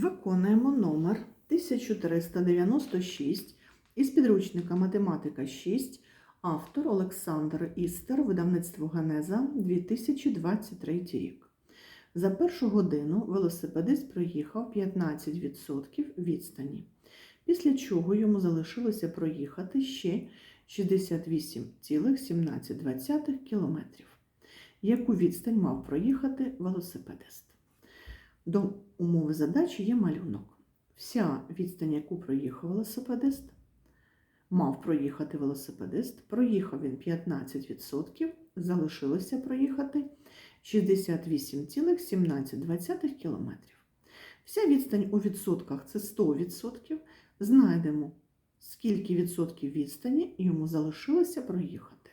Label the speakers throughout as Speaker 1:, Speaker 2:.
Speaker 1: Виконуємо номер 1396 із підручника Математика 6, автор Олександр Істер, видавництво Генеза 2023 рік. За першу годину велосипедист проїхав 15% відстані, після чого йому залишилося проїхати ще 68,17 км. Яку відстань мав проїхати велосипедист? До умови задачі є малюнок. Вся відстань, яку проїхав велосипедист, мав проїхати велосипедист, проїхав він 15%, залишилося проїхати 68,17 км. Вся відстань у відсотках це 100%. Знайдемо, скільки відсотків відстані йому залишилося проїхати.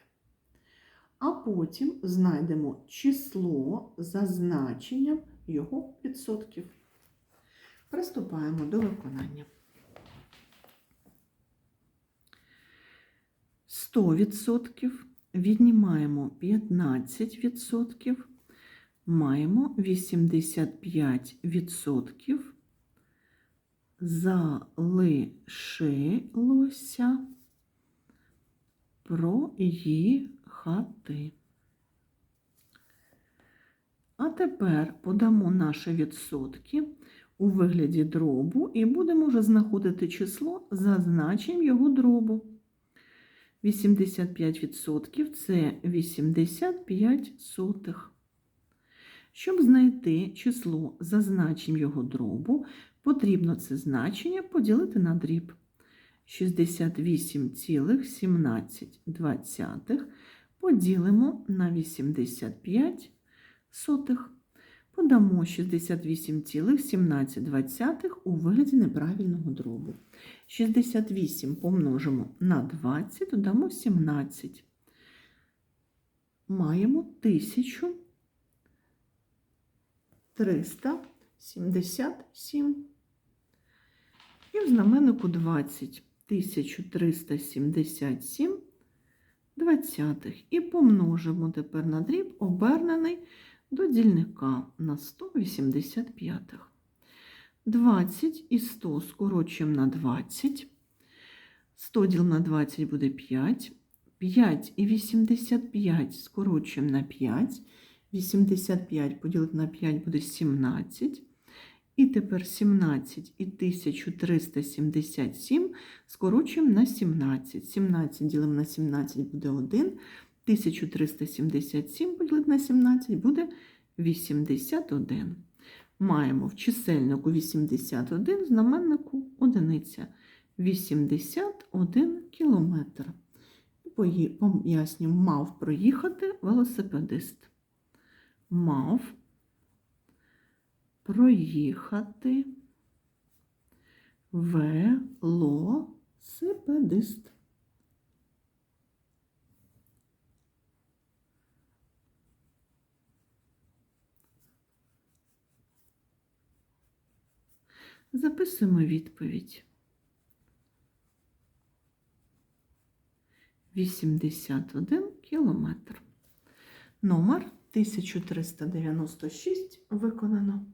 Speaker 1: А потім знайдемо число за значенням його відсотків. Приступаємо до виконання. 100% віднімаємо 15%, маємо 85%, залишилося проїхати. А тепер подамо наші відсотки у вигляді дробу і будемо вже знаходити число за його дробу. 85% це 85 сотих. Щоб знайти число за значенням його дробу, потрібно це значення поділити на дріб. 68,17 поділимо на 85 сотих. Подамо 68,17 у вигляді неправильного дробу. 68 помножимо на 20, додамо 17. Маємо 1377. І в знаменнику 20. 1377 двадцятих. І помножимо тепер на дріб, обернений до дільника на 185. 20 і 100 скорочуємо на 20. 100 діл на 20 буде 5. 5 і 85 скорочуємо на 5. 85 поділити на 5 буде 17. І тепер 17 і 1377 скорочуємо на 17. 17 ділимо на 17 буде 1. 1377 поділити на 17 буде 81. Маємо в чисельнику 81, в знаменнику одиниця. 81 кілометр. Пояснюємо, мав проїхати велосипедист. Мав проїхати велосипедист. Записуємо відповідь. 81 кілометр. Номер 1396 виконано.